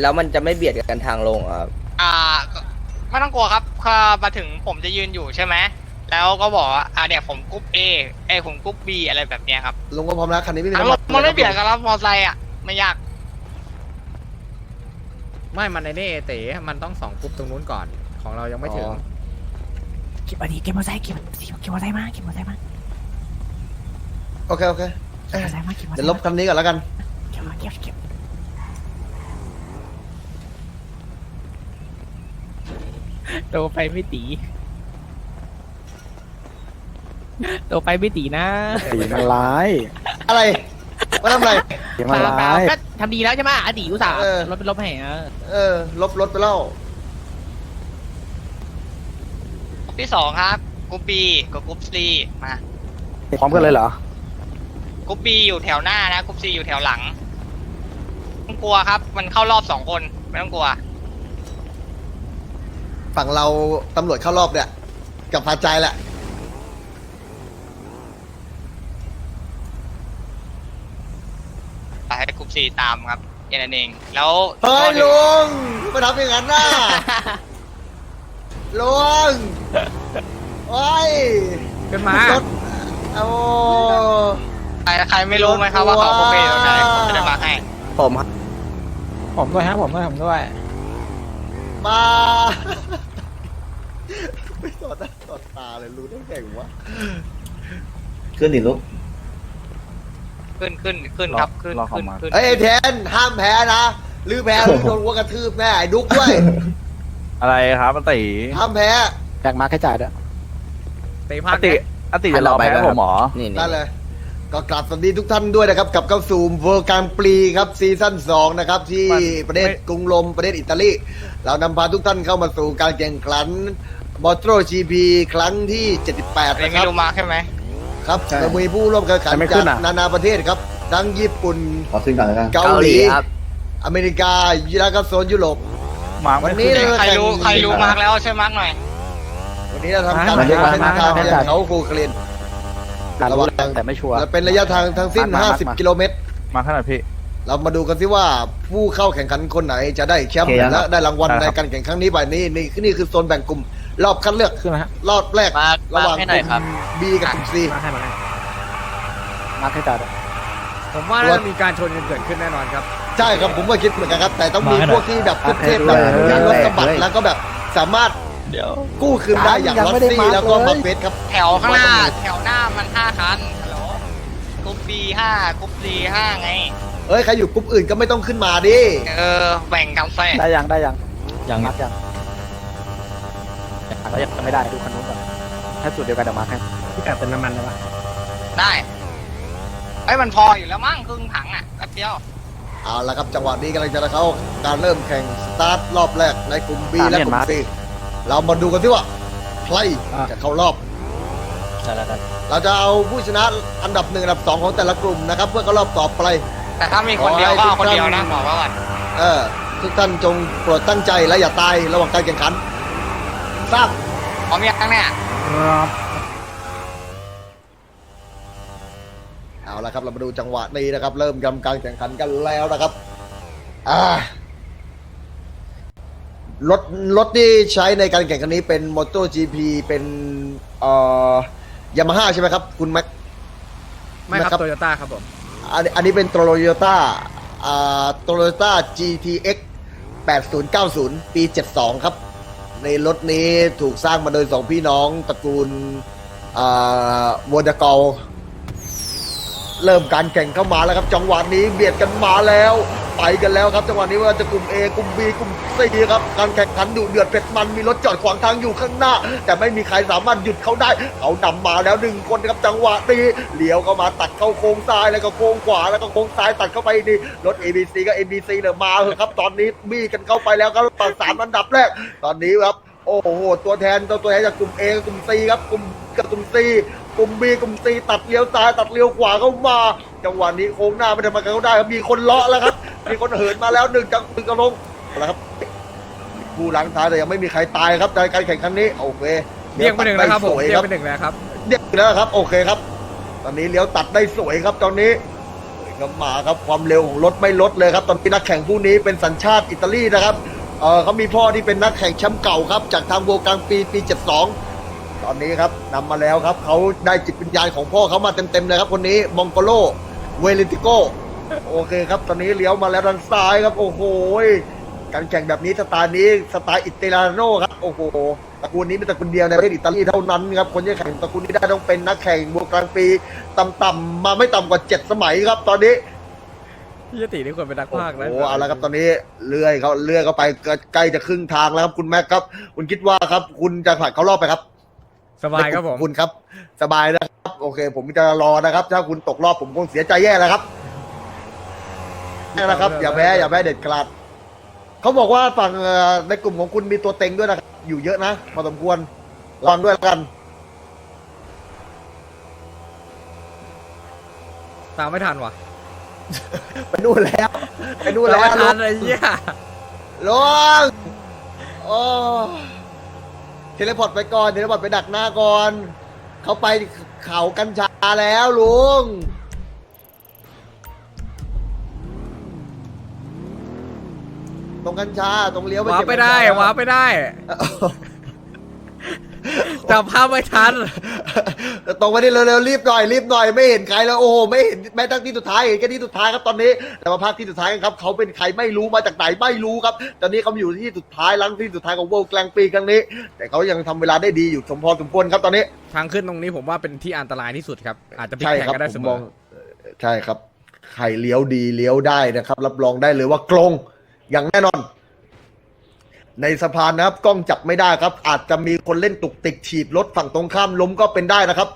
แล้วมันจะไม่เบียดกันทางลงเหรอครับอ่าก็ไม่ต้องกลัวครับพอมาถึงผมจะยืนอยู่ใช่ไหมแล้วก็บอกว่าอ่าเนี่ยผมกรุ๊ปเอเอยผมกรุ๊ปบีอะไรแบบเนี้ยครับลุงก็พร้อมแล้วคันนี้ไม่มีอะน้ำรมัถนมันไม่เบียดกันแล้วมอไซค์อะไม่ยากไม่มันในนี่เต๋มันต้องสองกรุ๊ปตรงนู้นก่อน ของเรายังไม่ถึง เก็บอันนี้เก็บมอเตอร์ไซค์เก็บเก็บมอเตอร์ไซค์มาเก็บมอเตอร์ไซค์มาโอเคโอเคเก็บมอเตอร์ไซค์มาเก็บมอเตอเดี๋ยวร์ลไซบค์มาคันนี้ก่อนแล้วกัน เก็บมาเก็บเก็บ โตไปไม่ตี โตไปไม่ตีนะตีมันร้ายอะไรมาทำอะไรตีมันร้ายก็ทำดีแล้วใช่ไหมอดีตอุตส่าห์เออลบเป็นลบให้เออเออ ลบรถไปแล้วที่สองครับกรุ๊ปบีกับกรุ๊ปซีมาพร้อมกันเลยเหรอกรุ๊ปบีอยู่แถวหน้านะกรุ๊ปซีอยู่แถวหลังไม่ต้องกลัวครับ มันเข้ารอบสองคนไม่ต้องกลัว ฝั่งเราตำรวจเข้ารอบเนี่ย กับพาใจแหละไปให้กรุ๊ปซีตามครับแค่นั้นเอง แล้วเฮ้ยลุงมาทำอย่างนั้นน่ะลุงโอ้ยขึ้นมา รถโอ้ใครใครไม่รู้ไหมครับว่าเขาโปรเฟสตรงไหนผมจะได้มาให้ผมครับผมด้วยฮะผมด้วยผมด้วย มาไม่ต่อหน้าต่อตาเลยรู้ได้ไงวะขึ้นดิลูก ขึ้นขึ้นขึ้นครับขึ้นรอเขาขึ้นมา ขึ้นเฮ้ยไอ้แทนห้ามแพ้นะหรือแพ้แล้วโดนวัวกระทืบแน่ไอ้ดุ๊กด้วยอะไรครับอติห้ามแพ้แบกมาแค่จ่ายด้วยเต๋อภาคติเนี่ยอติจะรอแพ้ผมหมอนี่นี่นั่นเลย ก็กลับสวัสดีทุกท่านด้วยนะครับกับเข้าสู่เวอร์การปลีครับซีซั่น2นะครับที่มันประเทศไม่กรุงโรมประเทศอิตาลีเรานำพาทุกท่านเข้ามาสู่การแข่งขันมอเตอร์จีพีครั้งที่ 78ไม่นะคไม่รับรู้มาใช่ไหมครับโดยมีผู้ร่วมการแข่งขันแต่ไม่ขึ้จากนอะนานาประเทศครับ ทั้งญี่ปุ่นขอขึ้นก่อนแล้วกันเกาเกาหหลีลีครับอเมริกาแล้วก็โซนยุโรปมาวันนี้เลยใครรู้ใครรู้มาร์กแล้วช่วยมาร์กหน่อยวันนี้เราทำการมาแข่งมาเส้นมาทางมาจากเขาโคเคลน การรู้แต่ไม่ชัวร์ และเป็นระยะทางทั้งสิ้นมามามา 50 กิโลเมตร มาขนาดพี่ เรามาดูกันสิว่าผู้เข้าแข่งขันคนไหนจะได้แชมป์โอเคครับ และได้รางวัลได้ในครับ การแข่งครั้งนี้ไปนี่นี่นี่คือโซนแบ่งกลุ่ม รอบคัดเลือกขึ้นนะฮะรอบแรกมาระหว่างมาให้หน่อยครับกลุ่ม B กับกลุ่ม C มาให้มาให้มาแค่จ่ายด้วยผมว่าน่าจะมีการชนกันเกิดขึ้นแน่นอนครับ ใช่ครับผมก็คิดเหมือนกันครับ แต่ต้องมีพวกที่แบบเทพๆแบบเออมีรถสะบัดแล้วก็แบบสามารถ กู้คืนได้อย่างยังลอไม่ตได้ซี่มาร์คแล้วก็เลยมาเฟสครับ แถวข้างหน้า แถวหน้ามันห้าคันฮัลโหลกรุ๊ปบีห้ากรุ๊ปซีห้าไง เอ้ย ใครอยู่กลุ่มอื่นก็ไม่ต้องขึ้นมาดิ เออ แบ่งกันแซ่ได้ยังได้ยังยังมาร์คยังเรายังไม่ได้ดูคันนู้นก่อนถ้าสูตรเดียวกันเดี๋ยวมาร์คให้พี่กัดเป็นน้ำมันแล้ววะได้ไอ้ยมันพออยู่แล้วมั้งครึ่งถังอะแป๊บเดียวเอาละครับจังหวะนี้กำลังจะเข้าการเริ่มแข่งสตาร์ทรอบแรกในกลุ่ม B และกลุ่ม C เรามาดูกันสิว่าใครจะเข้ารอบเราจะเอาผู้ชนะอันดับหนึ่งอันดับสองของแต่ละกลุ่มนะครับ เพื่อเข้ารอบต่อไป แต่ถ้ามีคนเดียวก็เอาคนเดียวนะบอกไว้ก่อนเออทุกท่านจงโปรดตั้งใจและอย่าตายระหว่างการแข่งขันทราบพร้อมยังเนี่ยเอาละครับเรามาดูจังหวะนี้นะครับ เริ่มกำการแข่งขันกันแล้วนะครับอ่า รถรถที่ใช้ในการแข่งขันนี้เป็น MotoGP เป็นเอ่อยามาฮ่าใช่ไหมครับคุณแม็ก ไม่ครับนะครับโตโยต้าครับผมอันอันนี้เป็นโตโยต้าอ่าโตโยต้า GTX 8090 ปี 72 ครับ ในรถนี้ถูกสร้างมาโดยสองพี่น้องตระกูลอ่าวอดกอล เริ่มการแข่งเข้ามาแล้วครับ จังหวะนี้เบียดกันมาแล้ว ไปกันแล้วครับจังหวะนี้ว่าจะกลุ่ม A กลุ่ม B กลุ่ม C ครับการแข่งขันดุเดือดเผ็ดมันมีรถจอดขวางทางอยู่ข้างหน้า แต่ไม่มีใครสามารถหยุดเขาได้ เขานำมาแล้วหนึ่งคนครับจังหวะนี้เลี้ยวเข้ามาตัดเข้าโค้งซ้ายแล้วก็โค้งขวาแล้วก็โค้งซ้ายตัดเข้าไปนี่รถ ABC ก็ ABC เลยมาเถอะครับ ตอนนี้มีกันเข้าไปแล้วครับต่อสามอันดับแรก ตอนนี้ครับโอ้โหตัวแทนตัวตัวแทนจากกลุ่ม A กลุ่ม C ครับกลุ่มกับกลุ่ม C กลุ่ม B กลุ่ม C ตัดเลี้ยวซ้ายตัดเลี้ยวขวาเข้ามา จังหวะนี้โค้งหน้าไม่ได้มากันเขาได้ครับมีคนเลาะแล้วครับ มีคนเหินมาแล้วหนึ่งจังหนึ่งกระลงเอาละครับผู้หลังท้ายแต่ยังไม่มีใครตายครับในการแข่งขันนี้โอเคเรียกไปหนึ่งแล้วครับผมสวยเรียคกรับไปหนึ่งแล้วครับเรียกแล้วครับ โอเคครับ ตอนนี้เลี้ยวตัดได้สวยครับตอนนี้สวยงก็มาครับความเร็วของรถไม่ลดเลยครับ ตอนนี้นักแข่งผู้นี้เป็นสัญชาติอิตาลีนะครับเออเขามีพ่อที่เป็นนักแข่งแชมป์เก่าครับ จากทางโวกลางปีปี 72 ตอนนี้ครับนำมาแล้วครับเขาได้จิตวิญญาณของพ่อเขามาเต็มๆเลยครับคนนี้มองโกโลเวลิติโกโอเคครับ ตอนนี้เลี้ยวมาแล้วทางซ้ายครับ โอ้โหการแข่งแบบนี้สไตล์นี้สไตล์อิตาลีโนครับโอ้โหตระกูลนี้เป็นตระกูลเดียวในประเทศอิตาลีเท่านั้นครับคนที่แข่งตระกูลนี้ได้ต้องเป็นนักแข่งโวกลางปีต่ำๆมาไม่ต่ำกว่า7สมัยครับ ตอนนี้พี่ยตินี่ควรเป็นนักโอ้พากย์นะโหเอาละครับตอนนี้เลื่อยเขาเลื่อยเข้าไปใกล้จะครึ่งทางแล้วครับคุณแม็กครับ คุณคิดว่าครับ คุณจะผ่านเข้ารอบไปครับ สบายครับผมคุณครับ สบายนะครับ โอเค ผมจะรอนะครับ ถ้าคุณตกรอบผมคงเสียใจแย่แล้วครับนี่นะครับ อย่าแพ้อย่าแพ้เด็ดขาดเขาบอกว่าฝั่งเอ่อในกลุ่มของคุณมีตัวเต็งด้วยนะครับ อยู่เยอะนะพอสมควรระวังด้วยแล้วกัน ตามไม่ทันว่ะไปนู่นแล้ว ไปนู่นตามแล้วไม่ทันไอ้เหี้ยลงโอ้ เทเลพอร์ตไปก่อนเทเลพอร์ตไปดักหน้าก่อน เขาไปเขากัญชาแล้วลุง ตรงกัญชาตรงเลี้ยวว้าเก็บไปได้กัญชแล้วว้าไปได้ จับภาพไม่ทัน ตรงไปนี่เร็วๆรีบหน่อยรีบหน่อยไม่เห็นใครแล้วโอ้โหไม่เห็นแม้ทั้งที่สุดท้ายเห็นแค่ที่สุดท้ายครับตอนนี้แต่มาภาคที่สุดท้ายกันครับเขาเป็นใครไม่รู้มาจากไหนไม่รู้ครับ ตอนนี้เขาอยู่ที่สุดท้ายลังที่สุดท้ายของโวลกลางปีครั้งนี้ แต่เขายังทำเวลาได้ดีอยู่สมพอสมควรครับตอนนี้ทางขึ้นตรงนี้ผมว่าเป็นที่อันตรายที่สุดครับ อาจจะพลิกใช่แข่งครับก็ได้ผเสมมมออง ใช่ครับ ใครเลี้ยวดีเลี้ยวได้นะครับ รับรองได้เลยว่ากลงอย่างแน่นอน ในสะพานนะครับกล้องจับไม่ได้ครับ อาจจะมีคนเล่นตุกติกฉีบรถฝั่งตรงข้ามล้มก็เป็นได้นะครับ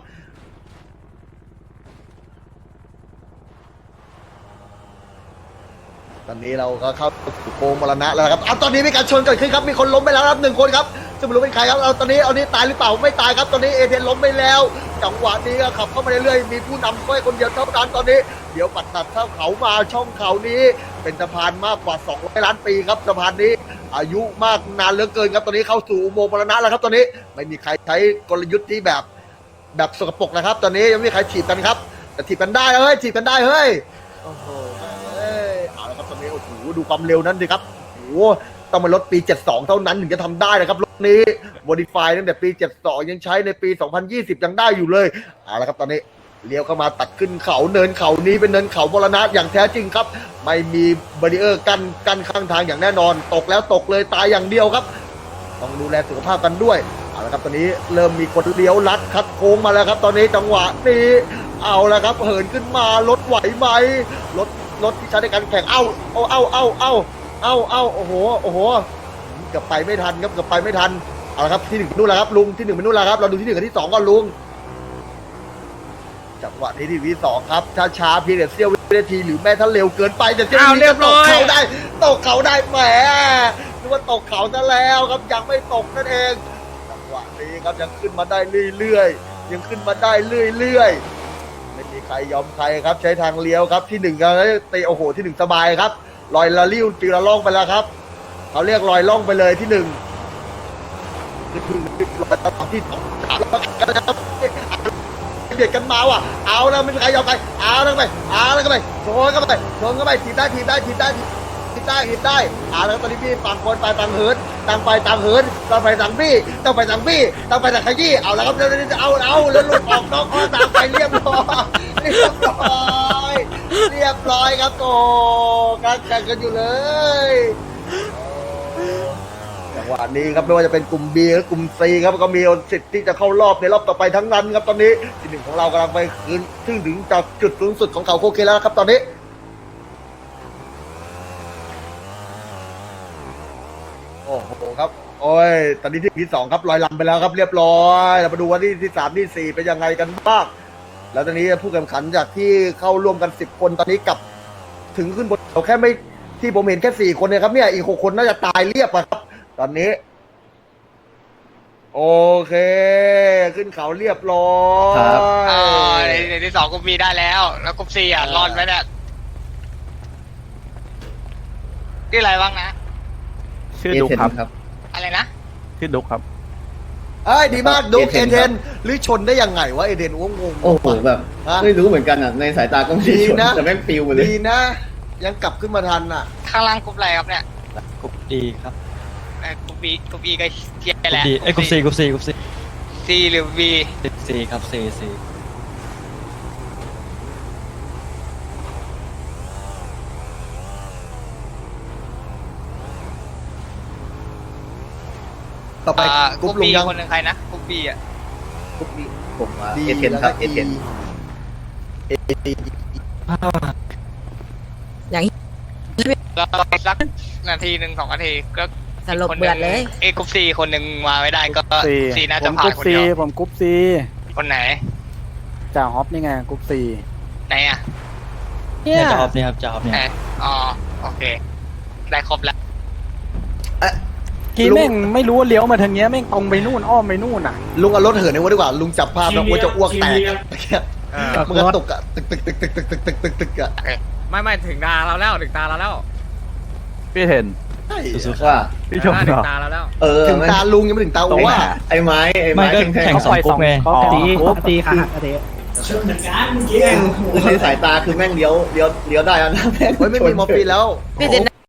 ตอนนี้เราก็เข้าสู่โค้งมรณะแล้วนะครับเอาตอนนี้มีการชนเกิดขึ้นครับ มีคนล้มไปแล้วครับหนึ่งคนครับ จะไม่รู้เป็นใครครับเอาตอนนี้เอานี้ตายหรือเปล่าไม่ตายครับตอนนี้เอเทนล้มไปแล้ว จังหวะนี้ก็ขับเข้ามาเรื่อยๆมีผู้นำแค่คนเดียวเท่านั้นตอนนี้เดี๋ยวปัดตัดเข้าเขามาช่องเขานี้ เป็นสะพานมากกว่า200ล้านปีครับสะพานนี้ อายุมากนานเหลือเกินครับตอนนี้เข้าสู่อุโมงค์มรณะแล้วครับตอนนี้ไม่มีใครใช้กลยุทธ์ที่แบบแบบสกปรกนะครับ ตอนนี้ยังไม่มีใครถีบกันครับแต่ถีบกันได้เฮ้ยถีบกันได้เฮ้ยโอ้โหเอ้ยเอาละครับตอนนี้โอ้โหดูความเร็วนั้นดิครับโอ้โห ต้องมาลดปี 72 เท่านั้นถึงจะทำได้นะครับ รถนี้โมดิฟายตั้งแต่ปี 72 ยังใช้ในปี 2020 ยังได้อยู่เลยเอาละครับตอนนี้เลี้ยวเข้ามาตัดขึ้นเขาเนินเขานี้เป็นเนินเขามรณะอย่างแท้จริงครับ ไม่มีบารีเออร์กั้นกั้นข้างทางอย่างแน่นอน ตกแล้วตกเลยตายอย่างเดียวครับ ต้องดูแลสุขภาพกันด้วยเอาละครับตอนนี้เริ่มมีคนเลี้ยวลัดคัดโค้งมาแล้วครับ ตอนนี้จังหวะนี้เอาละครับเหินขึ้นมารถไหวไหมรถรถที่ใช้ในการแข่งเอ้าเอาเอาเอาเอา เอาเอาโอ้โห โอ้โหเกือบไปไม่ทันครับเกือบไปไม่ทัน เอาละครับที่หนึ่งไปนู่นแล้วครับลุงที่หนึ่งไปนู่นแล้วครับ เราดูที่หนึ่งกับที่สองก่อนลุง จังหวะนี้ที่ที่สองครับ ช้าช้าๆเพียงแต่เสี้ยววินาทีหรือแม้ถ้าเร็วเกินไปแต่เสี้ยวอ้าววิเรีนายบร้ทีอยตกเขาได้ตกเขาได้แหมนึกว่าตกเขาซะแล้วครับยังไม่ตกนั่นเอง จังหวะนี้ครับยังขึ้นมาได้เรื่อยๆ ยังขึ้นมาได้เรื่อยๆ ไม่มีใครยอมใครครับ ใช้ทางเลี้ยวครับที่หนึ่งก็เตะโอ้โหที่หนึ่งสบายครับ ลอยละลิ้วจีละล่องไปแล้วครับเขาเรียกลอยล่องไปเลยที่หนึ่งคือลอยตามที่สองสามแล้วกันนะครับเบียดกันมาว่ะเอาแล้วไม่มีใครยอมใครเอาแล้วไปเอาแล้วก็ไปชนก็ไปชนก็ไปถีบได้ถีบได้ถีบได้ถีบได้ถีบได้เอาแล้วตอนนี้พี่ต่างคนไปต่างเหินต่างไปต่างเหินต่างไปต่างพี่ต้องไปต่างพี่ต้องไปต่างขยี้เอาแล้วครับเดี๋ยวๆๆเอาเอาแล้วหลุดออกนอกข้อต่างไปเรียบร้อย เรียบร้อยเรียบร้อยครับโตการแข่งกันอยู่เลยจังหวะนี้ครับไม่ว่าจะเป็นกลุ่ม B หรือกลุ่ม C ครับก็มีสิทธิ์ที่จะเข้ารอบในรอบต่อไปทั้งนั้นครับตอนนี้ที่หนึ่งของเรากำลังไปคืนซึ่งถึงจากจุดสูงสุดของเขาโคเคแล้วครับตอนนี้โอ้โหครับ โอ้ย ตอนนี้ที่ที่สองครับลอยลำไปแล้วครับเรียบร้อย เรามาดูว่าที่ที่สามที่สี่เป็นยังไงกันบ้าง แล้วตอนนี้ผู้แข่งขันจากที่เข้าร่วมกันสิบคนตอนนี้กลับ ถึงขึ้นบนเขาแค่ไม่ที่ผมเห็นแค่สี่คนเนี่ยครับเนี่ยอีกหกคนน่าจะตายเรียบอะครับ ตอนนี้ โอเค ขึ้นเขาเรียบร้อยครับอ่าในในที่สองกลุ่มบีได้แล้ว แล้วกลุ่มซีอะรอดไว้เนี่ยที่อะไรบ้างนะ ชื่อดุกครับครับอะไรนะ ชื่อดุกครับ เอ้ยดีมากดูเอเอเทนเทครันบหรือชนได้ยังไงวะเอเทนงงงๆโอ้โหแบบฮะไม่รู้เหมือนกันอะในสายตาก็ไม่ได้ชดีนนะแต่แม่งปิวหมดเลยดีนะ ยังกลับขึ้นมาทันอะ ข้างล่างกรุ๊ปอะไรครับเนี่ยกรุ๊ปดีครับเอ่อกรุ๊ปบีกรุ๊ปบีก็เทียกรุ๊แหปละดีเอ้ยกรุ๊ปซีกรุ๊ปซีกรุ๊ปซีซีหรือบีซีครับซีซี ต่อไปอ่ากกรุ๊รุ๊ปปลุงบียังคนหนึ่งใครนะกรุ๊ปบีอะผมอะดีเอเทนแล้วครัก็บเอเทนแล้วสักนาทีหนึ่งสองนาทีก็สลบเบือดเลย เอกรุ๊ปซีคนหนึ่งมาไม่ได้ก็ซีซีน่าผจะมผ่ากนรุ๊ปคนซีเดียวผมกรุ๊ปซีคนไหนจ่าฮอปนี่ไงกรุ๊ปซีไหนอะเนี่ยจอบเนี่ยครับจอบเนี่ยไหนอ๋อโอเค ได้ครบแล้ว กีแม่งไม่รู้ว่าเลี้ยวมาทางเนี้ยแม่งตรงไปนู่นอ้อมไปนู่นอะ ลุงเอารถเหินในวัดดีกว่า ลุงจับภาพแล้วว่าจะอ้วกแตกเออมันก็ตกอะตึกตึกตึกตึกตึกตึกตึกตึกตึกอะไม่ไม่ถึงตาเราแล้วถึงตาเราแล้วพี่เห็นใช่สุดว่าพี่ชมถึเหรงอตาเราแล้วเออถึงมันตาลุงยังไม่ถึงตาตรงว่าไหนไอ้ไม้ไอ้ไม่ไม้ก็แข็งแข่งๆสองกรุ๊ปไงเขาตีเขาตีค่ะตีคือในสายตาคือแม่งเลี้ยวเลี้ยวเลี้ยวได้แล้วนะแม่งเฮ้ยไม่มีมอร์ฟีนแล้วพี่เดน